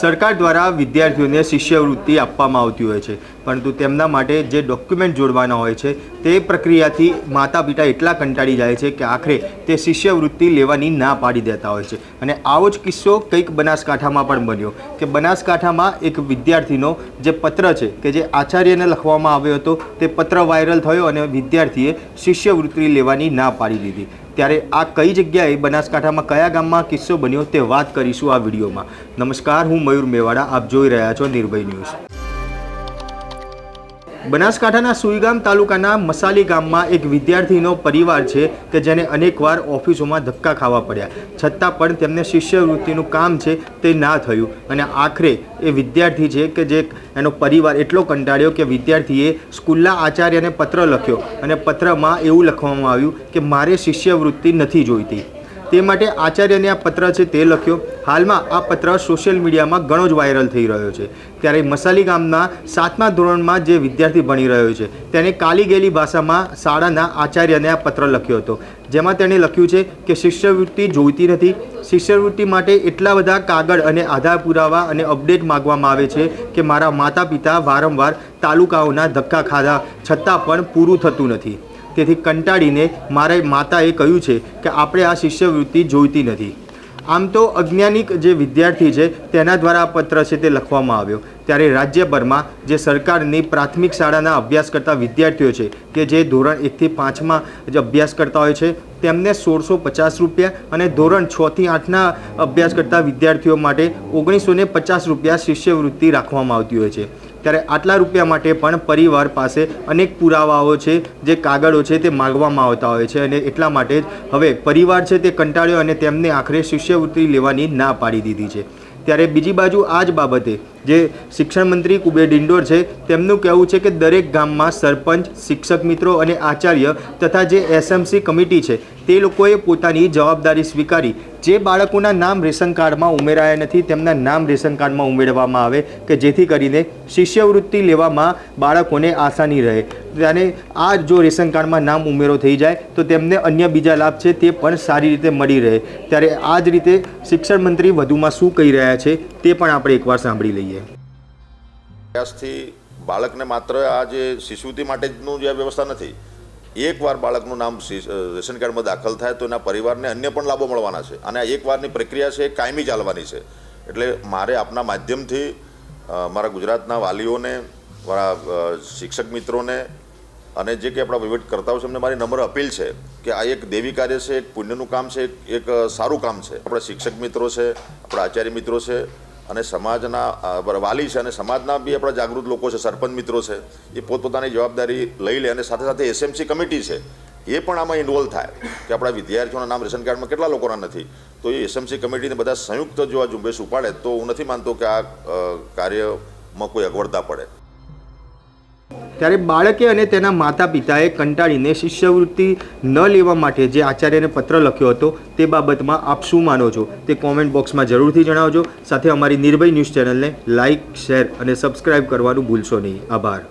સરકાર દ્વારા વિદ્યાર્થીઓને શિષ્યવૃત્તિ આપવામાં આવતી હોય છે. પરંતુ તેમના માટે જે ડોક્યુમેન્ટ જોડવાના હોય છે, તે પ્રક્રિયાથી માતા પિતા એટલા કંટાળી જાય છે કે આખરે તે શિષ્યવૃત્તિ લેવાની ના પાડી દેતા હોય છે. અને આવો જ કિસ્સો કંઈક બનાસકાંઠામાં પણ બન્યો, કે બનાસકાંઠામાં એક વિદ્યાર્થીનો જે પત્ર છે, કે જે આચાર્યને લખવામાં આવ્યો હતો, તે પત્ર વાયરલ થયો અને વિદ્યાર્થીએ શિષ્યવૃત્તિ લેવાની ના પાડી દીધી. ત્યારે આ કઈ જગ્યાએ બનાસકાંઠામાં કયા ગામમાં કિસ્સો બન્યો તે વાત કરીશું આ વિડીયોમાં. નમસ્કાર, હું મયુર મેવાડા, આપ જોઈ રહ્યા છો નિર્ભય ન્યૂઝ. બનાસકાંઠાના સુઈગામ તાલુકાના મસાલી ગામમાં એક વિદ્યાર્થીનો પરિવાર છે કે જેને અનેકવાર ઓફિસોમાં ધક્કા ખાવા પડ્યા. છતાં પણ તેમને શિષ્યવૃત્તિનું કામ છે તે ના થયું અને આખરે એ વિદ્યાર્થી છે કે જે એનો પરિવાર એટલો કંટાળ્યો કે વિદ્યાર્થીએ સ્કૂલના આચાર્યને પત્ર લખ્યો અને પત્રમાં એવું લખવામાં આવ્યું કે મારે શિષ્યવૃત્તિ નથી જોઈતી. તે માટે આચાર્યને આ પત્ર છે તે લખ્યો. હાલમાં આ પત્ર સોશિયલ મીડિયામાં ઘણો જ વાયરલ થઈ રહ્યો છે. ત્યારે મસાલી ગામના સાતમા ધોરણમાં જે વિદ્યાર્થી ભણી રહ્યો છે તેણે કાલી ગયેલી ભાષામાં શાળાના આચાર્યને આ પત્ર લખ્યો હતો. જેમાં તેણે લખ્યું છે કે શિષ્યવૃત્તિ જોઈતી નથી. શિષ્યવૃત્તિ માટે એટલા બધા કાગળ અને આધાર પુરાવા અને અપડેટ માગવામાં આવે છે કે મારા માતા પિતા વારંવાર તાલુકાઓના ધક્કા ખાધા છતાં પણ પૂરું થતું નથી. તેથી કંટાળીને મારે માતાએ કહ્યું છે કે આપણે આ શિષ્યવૃત્તિ જોઈતી નથી. આમ તો અજ્ઞાનિક જે વિદ્યાર્થી છે, તેના દ્વારા આ પત્ર છે તે લખવામાં આવ્યો. ત્યારે રાજ્યભરમાં જે સરકારની પ્રાથમિક શાળાના અભ્યાસ કરતા વિદ્યાર્થીઓ છે, કે જે ધોરણ એકથી પાંચમાં જે અભ્યાસ કરતા હોય છે, તેમને સોળસો પચાસ રૂપિયા અને ધોરણ છથી આઠના અભ્યાસ કરતા વિદ્યાર્થીઓ માટે ઓગણીસો પચાસ રૂપિયા શિષ્યવૃત્તિ રાખવામાં આવતી હોય છે. ત્યારે આટલા રૂપિયા માટે પણ પરિવાર પાસે અનેક પુરાવાઓ છે, જે કાગળો છે તે માગવામાં આવતા હોય છે અને એટલા માટે જ હવે પરિવાર છે તે કંટાળ્યો અને તેમને આખરે શિષ્યવૃત્તિ લેવાની ના પાડી દીધી છે. ત્યારે બીજી બાજુ આ જ બાબતે જે શિક્ષણ મંત્રી કુબેર ડિંડોર છે, તેમનું કહેવું છે કે દરેક ગામમાં સરપંચ, શિક્ષક મિત્રો અને આચાર્ય તથા જે એસએમસી કમિટી છે, તે લોકોએ પોતાની જવાબદારી સ્વીકારી. જે બાળકોના નામ રેશન કાર્ડમાં ઉમેરાયા નથી, તેમના નામ રેશન કાર્ડમાં ઉમેરવામાં આવે કે જેથી કરીને શિષ્યવૃત્તિ લેવામાં બાળકોને આસાની રહે. અને આ જો રેશન કાર્ડમાં નામ ઉમેરો થઈ જાય, તો તેમને અન્ય બીજા લાભ છે, તે પણ સારી રીતે મળી રહે. ત્યારે આ જ રીતે શિક્ષણ મંત્રી વધુમાં શું કહી રહ્યા છે, તે પણ આપણે એકવાર સાંભળી લઈએ. પ્રયાસથી બાળકને માત્ર આ જે શિષ્યુતિ માટેનું જે વ્યવસ્થા નથી, એકવાર બાળકનું નામ રેશન કાર્ડમાં દાખલ થાય તો એના પરિવારને અન્ય પણ લાભો મળવાના છે. અને આ એકવારની પ્રક્રિયા છે એ કાયમી ચાલવાની છે. એટલે મારે આપના માધ્યમથી મારા ગુજરાતના વાલીઓને, મારા શિક્ષક મિત્રોને અને જે કે આપણા વહીવટકર્તાઓ છે એમને મારી નમ્ર અપીલ છે કે આ એક દેવી કાર્ય છે, એક પુણ્યનું કામ છે, એક- એક સારું કામ છે. આપણા શિક્ષક મિત્રો છે, આપણા આચાર્ય મિત્રો છે અને સમાજના વાલી છે અને સમાજના બી આપણા જાગૃત લોકો છે, સરપંચ મિત્રો છે, એ પોતપોતાની જવાબદારી લઈ લે અને સાથે સાથે એસએમસી કમિટી છે, એ પણ આમાં ઇન્વોલ્વ થાય કે આપણા વિદ્યાર્થીઓના નામ રેશન કાર્ડમાં કેટલા લોકોના નથી. તો એ એસએમસી કમિટીને બધા સંયુક્ત જો આ ઝુંબેશ ઉપાડે તો હું નથી માનતો કે આ કાર્યમાં કોઈ અગવડતા પડે. ત્યારે બાળકે અને તેના માતા પિતાએ કંટાળીને શિષ્યવૃત્તિ ન લેવા માટે જે આચાર્યને પત્ર લખ્યો હતો તે બાબતમાં આપ શું માનો છો તે કોમેન્ટ બોક્સમાં જરૂરથી જણાવજો. સાથે અમારી નિર્ભય ન્યૂઝ ચેનલને લાઇક શેર અને સબસ્ક્રાઇબ કરવાનું ભૂલશો નહીં. આભાર.